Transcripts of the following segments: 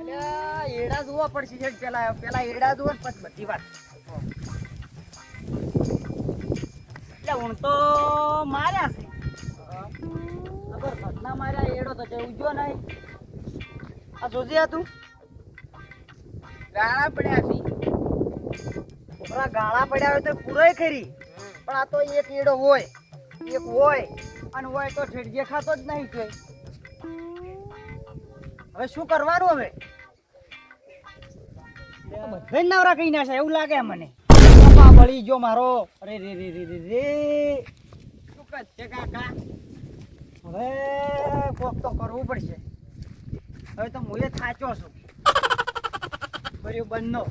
એડા જોવા પડશે પેલા એડા જોવો પછી બધી વાત. એટલે હું તો માર્યા છે. એડો તો ઉજ્યો નહીં. આ જોજે તું. ગાળા પડ્યા છે. પેલા ગાળા પડ્યા હોય તો પૂરોય ખરી. પણ આ તો એક એડો હોય, એક હોય, અને હોય તો ઠેડજે ખાતો જ નહીં કોઈ. હવે શું કરવાનું હવે? બધા નવરા કહી નાખે એવું લાગે મને. બાપા બળી જો મારો. અરે રે રે રે રે રે. શું કરશે કાકા? હવે કોક તો કરવું પડશે. હવે તો હું એ થાચો છું. બર્યું બંનો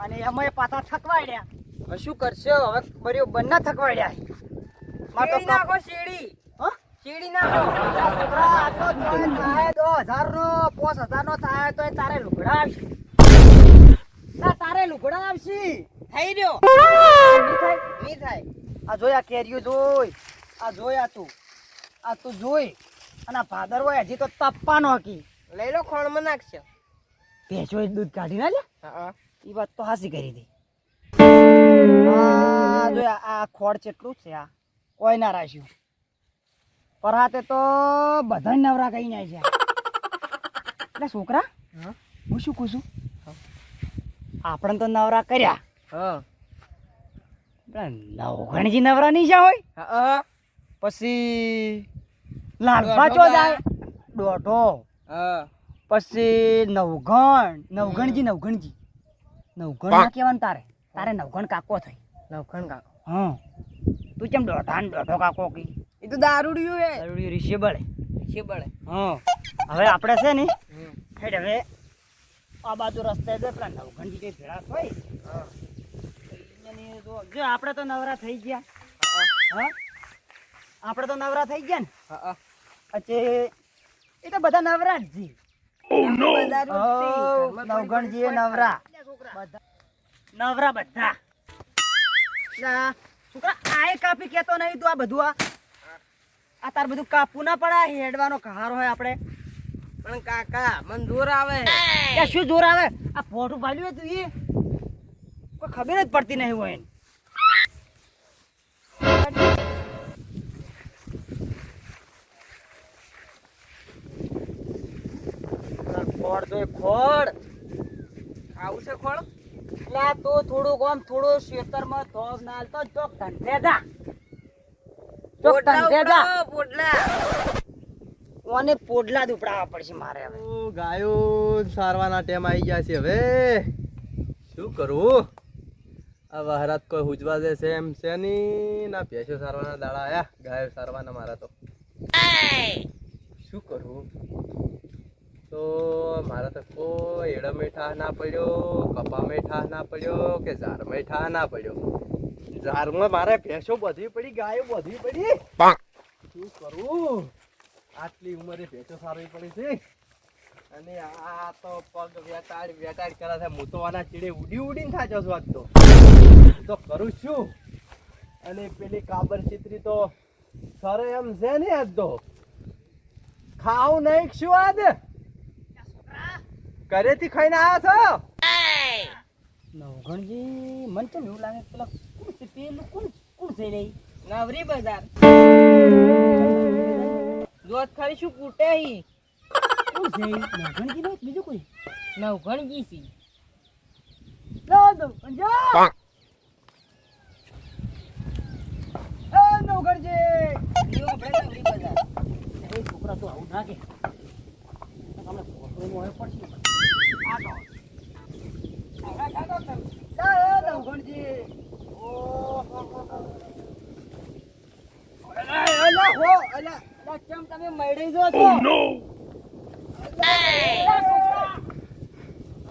અને એમાંય પાછા થકવાડ્યા. હવે શું કરશે? હવે બર્યું બંને થકવાડ્યા મારે તો નાખો શેરડી. નાખો છોકરા, તો થાય દો પાંચ હજારનો થાય તોય તારે લુગડા આવશે. તારે લુગડા આવશે. થઈ રહ્યો. નહીં થાય? નહીં થાય. આ જોઈ આ કેરીઓ જોઈ. આ જોઈ આ તું. આ તું જોઈ. અને ફાધર હોય હજી તો તપવાનો હકી. લઈ લો ખોળમાં નાખશો. ભેંસો દૂધ કાઢી ના લે હા. એ વાત તો હાસી કરી હતી. આ જો આ- આ ખોડ કેટલું છે આ. કોઈ ના રાખ્યું. પર હાથે તો બધા નવરા કહી જાય છે એટલે છોકરા હા. હું શું કહું છું? આપણે તો નવરા કર્યા. નવગણજી નવરા નહીં છે હોય? પછી દોઢો ચો જાય. દોઢો. પછી નવગણ. નવગણજી નવગણજી. નવગણ ના કહેવાનું તારે. તારે નવગણ કાકો થઈ. નવખણ કાકો. હા. તું કેમ દોઢા ને દોઢો કાકો કી એ તો દારૂડિયું હે. દારૂડિયું રિશેબળ બળે. છે બળે. હા. હવે આપણે છે ને હેડ હવે આ બાજુ રસ્તે દે નવ ઘંટી કઈ ભેળા હોય જો- જો આપણે તો નવરા થઈ ગયા. હા આપણે તો નવરા થઈ ગયા ને? હા પછી એ તો બધા નવરા જ જી. હઉ, નવગણજી એ નવરા. બધા નવરા બધા. છોકરા આય કાપી કેતો નહીં તું આ બધું આ. આ તાર બધું કાપવું ના પડે હેડવાનો કહાર હોય આપણે. પણ કાકા મન જોર આવે. ત્યાં શું જોર આવે? આ ફોટું પાડ્યું તું એ કોઈ ખબર જ પડતી નહીં હોય ખોળ ખોડ તો એ ખોડ આવું છે ખોળ? એટલે તો થોડુંક આમ થોડું ખેતરમાં ધોગ નાલતો ચોક ધંધે જા ચોક પોડલા ધંધે જા ઉપડાવો, પોડલા ઓને પોડલા જ પડશે મારે હવે. ગાયો સારવાના ટેમ આવી ગયા છે હવે. શું કરવું આ વહરાત કોઈ હુજવા દે છે એમ છે ની. ના ભેંસો સારવાના દાડા આયા. ગાયો સારવાના મારા તો. શું કરવું તો મારા તો કોઈ એડા મેઠા ના પડ્યો કપા મેઠા ના પડ્યો કે ઝાર મેઠા ના પડ્યો. ઝારમાં મારે ભેંસો બધી પડી ગાયો બધી પડી. શું કરું? આટલી ઉંમરે ભેંસો સારવી પડી છે. અને આ તો પગ વેટાડ વેટાડ કરે છે. હું તો આના ચીડે ઉડી ઉડીને થાચો છું આજ તો. તો કરું જ છું. અને પેલી કાબર ચિત્રી તો સરે એમ છે ને આજ તો. ખાવ નહીં શું આજ? ઘરેથી ખાઈને આવ્યા છો? નવઘણજી મને તો એવું લાગે પેલા પેલું કોણ નવરી બજાર. જોત ખરી શું કૂટે હી? કોણ છે. નવગણજી નહીં બીજું કોઈ નવઘણજી સી લો નવગણજી એ નવગણજી લ્યો આપણે નવરી બજાર. એ છોકરા તો આવું ના કે. તમને ખોટું હોય પડશે આ તો એ નવગણજી ઓહો અલા અલા હો અલા અલા કેમ તમે મળી જો છો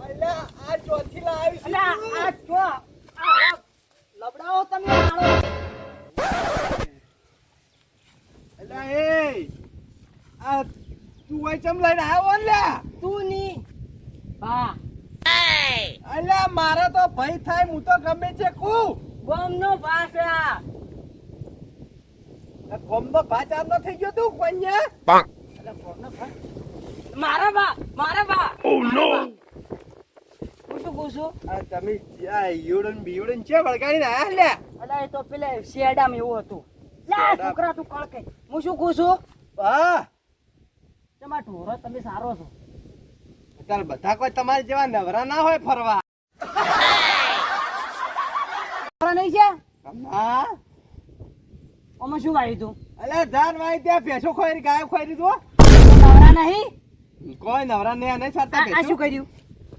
અલ્યા આ ચોથી લાવી અલા આ જો આ આ લબડાઓ તમે આળો. અલ્યા એ આ તું અહીં ચમ લઈને આવ્યો ને તું ની. બા. અલ્યા મારે તો ભય થાય હું તો ગમે છે કુ ગોમ નો ભાષા ગોમનો ભાચાર નો થઈ ગયો તું કોન્યા અલા ફોન ના મારા બા મારા બા. ઓ નો કહું છું? આ તમે આ ઈવડન બીવડન છે વળગાડીને આયા લે અલા એ તો પેલે શેડામાં એવું હતું. લા? છોકરા તું કળકે. હું શું કહું છું? હા. તમારા ઢોરો તમે સારો છો. અત્યારે બધા કોઈ તમારી જેવા નવરા ના હોય ફરવા. નહીં છે? આમાં શું તું અલે વાય ત્યાં ભેંસો ખોઈ ગાયો ખોઈ દીધું નવરા નહીં? કોઈ નવરા ને નહીં સાતા આ આ શું કર્યું?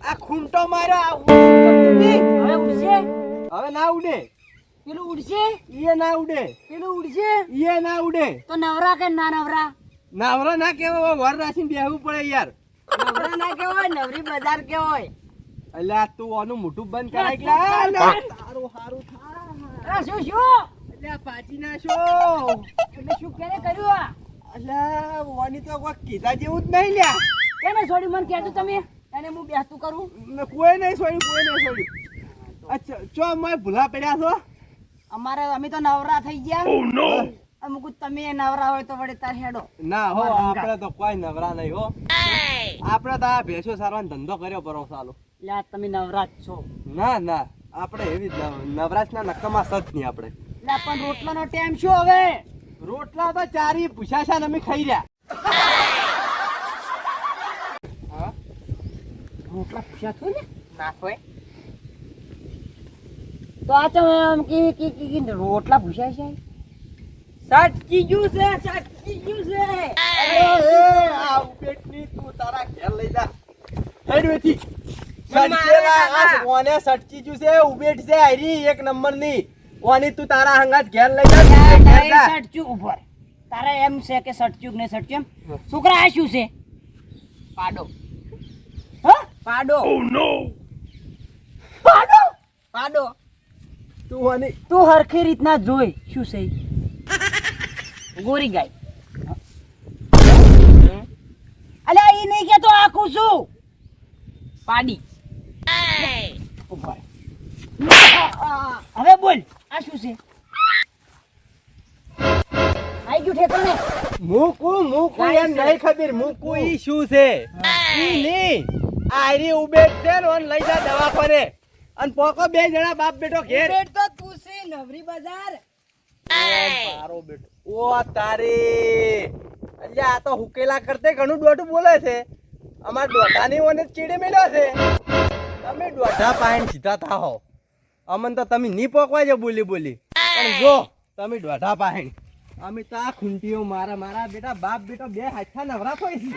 આ ખૂમટો માર્યો હવે ઉડશે? હવે ના ઉડે. પેલું ઉડશે? ઈએ ના ઉડે. પેલું ઉડશે? ઈએ ના ઉડે. તો નવરા કે ના નવરા? નવરા ના કેવો વર રાખીને બેહવું પડે યાર. નવરા ના કેવો નવરી બજાર કેવાય અલ્યા તું આનું મોટું બંધ કરાય કે તારું હારું થા. શું શું? અલ્યા પાછી નાશો એટલે શું કેને કર્યું આ? વાની તો કોઈ કીધા જેવું જ નહીં લ્યા. કેને છોડી મને કહેતું તમે? એને હું બેસતું કરું? કોઈ નહીં છોડ્યું કોઈ નહીં છોડ્યું અચ્છા ચો અમે ભૂલા પડ્યા છો? અમારે અમે તો નવરા થઈ ગયા. અમુક તમે નવરા હોય તો વડે તાર હેડો. ના હો અમારા આપણે તો કોઈ નવરા નહીં હો. આપણે તો આ ભેંસો સારવાનો ધંધો કર્યો પરો સાલો. એટલે આ તમે નવરા છો. ના ના આપણે એવી જ નવ- નવરાશના નક્કામાં સત નહીં આપણે. એટલે પણ રોટલાનો ટાઈમ શું હવે? રોટલા તો ચારી ને અમે ખાઈ રહ્યા. રોટલા પૂછ્યા થયું ને? ના હોય તો આ તો એમ કે કે કે રોટલા ભૂસ્યા છે? સાચી ગયું છે સાચી ગયું છે. અરે આ ઉબેટની તું તારા ઘેર લઈ જા. હેડ વેથી. મારે સટકેલા આ. કોને સટકી ગયું છે ઉબેટ છે આરી એક નંબરની. ઓની તું તારા હંગાત ઘેર લઈ જા તું ઘેર ઉપર? તારે એમ છે કે સટચ્યું કે નહીં સટચ્યું એમ? છોકરા આ શું છે? પાડો. હ? પાડો. પાડો? પાડો. તું ઓની તું હરખી રીતના જોઈ શું છે ગોરી ગાય. અલ્યા એ નહીં કેતો આખું શું? પાડી. હવે બોલ. આ શું છે? આઈ ગયું ઠેકાણે મૂકું મૂકું એમ નહીં ખબર. મૂકું ઈ શું છે? ઈ નહીં. આરી ઉબેટ છે ને ઓન લઈ જા દવાખાને અને પોકો બે જણા બાપ બેટો ઘેર. બેટ તો તું છે નવરી બજાર. તારો બેટો. ઓ તારી. અલ્યા આ તો હુકેલા કરતે ઘણું ડોટું બોલે છે. અમાર ડોટાની ઓને ચીડી મેલ્યો છે. તમે ડોટા પાઈન સીધા થાઓ અમન તો તમે ની પોકવા જો બોલી બોલી. પણ જો, તમે દોઢા પાણી અમે તો આ ખૂંટીઓ મારા મારા બેટા બાપ બેટો બે હાથા નવરા થઈ